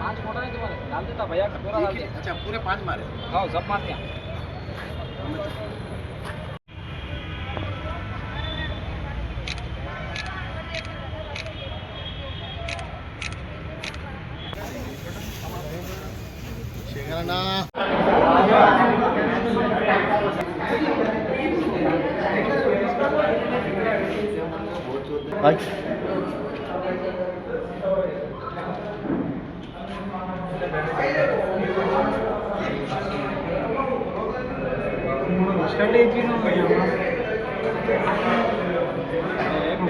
पाँच फोड़ा नहीं तुम्हारे। डाल देता भैया पूरा डाल देता। अच्छा पूरे पाँच मारे। हाँ सब मारते हैं Like.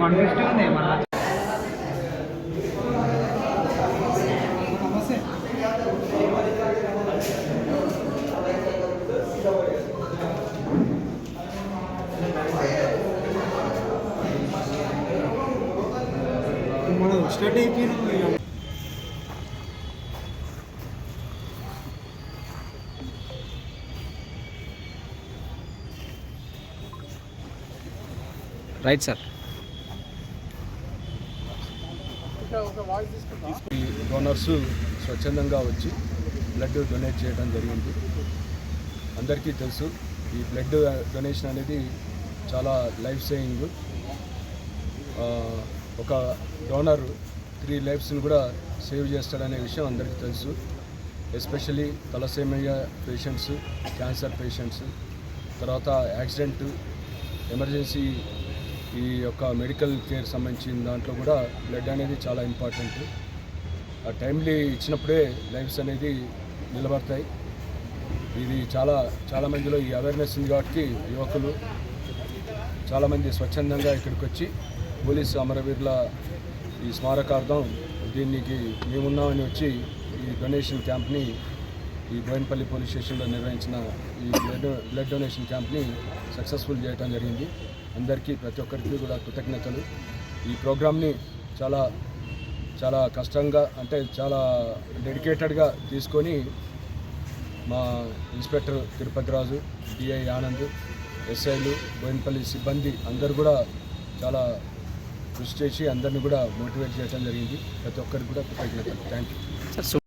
వన్ ఫిఫ్టీ ఉంది మన మనం స్టార్ట్ అయిపోయిన రైట్ సార్. ఈ డోనర్స్ స్వచ్ఛందంగా వచ్చి బ్లడ్ డొనేట్ చేయడం జరిగింది. అందరికీ తెలుసు ఈ బ్లడ్ డొనేషన్ అనేది చాలా లైఫ్ సేయింగ్ ఒక డోనర్ త్రీ లైఫ్స్ని కూడా సేవ్ చేస్తాడనే విషయం అందరికీ తెలుసు. Especially thalassemia patients cancer patients తర్వాత యాక్సిడెంట్ ఎమర్జెన్సీ ఈ యొక్క మెడికల్ కేర్ సంబంధించిన దాంట్లో కూడా బ్లడ్ అనేది చాలా ఇంపార్టెంట్ ఆ టైమ్లీ ఇచ్చినప్పుడే లైఫ్స్ అనేది నిలబడతాయి. ఇది చాలా చాలా మందిలో ఈ అవేర్నెస్ ఉంది కాబట్టి యువకులు చాలామంది స్వచ్ఛందంగా ఇక్కడికి వచ్చి పోలీసు అమరవీరుల ఈ స్మారకార్థం దీనికి మేమున్నామని వచ్చి ఈ డొనేషన్ క్యాంప్ని ఈ బోయినపల్లి పోలీస్ స్టేషన్లో నిర్వహించిన ఈ బ్లడ్ బ్లడ్ డొనేషన్ క్యాంప్ని సక్సెస్ఫుల్ చేయడం జరిగింది. అందరికీ ప్రతి ఒక్కరికి కూడా కృతజ్ఞతలు. ఈ ప్రోగ్రామ్ని చాలా చాలా కష్టంగా అంటే చాలా డెడికేటెడ్గా తీసుకొని మా ఇన్స్పెక్టర్ తిరుపతి రాజు డిఐ ఆనంద్ ఎస్ఐలు బోయినపల్లి సిబ్బంది అందరు కూడా చాలా కృషి చేసి అందరిని కూడా మోటివేట్ చేయడం జరిగింది. ప్రతి ఒక్కరికి కూడా కృతజ్ఞతలు. Thank you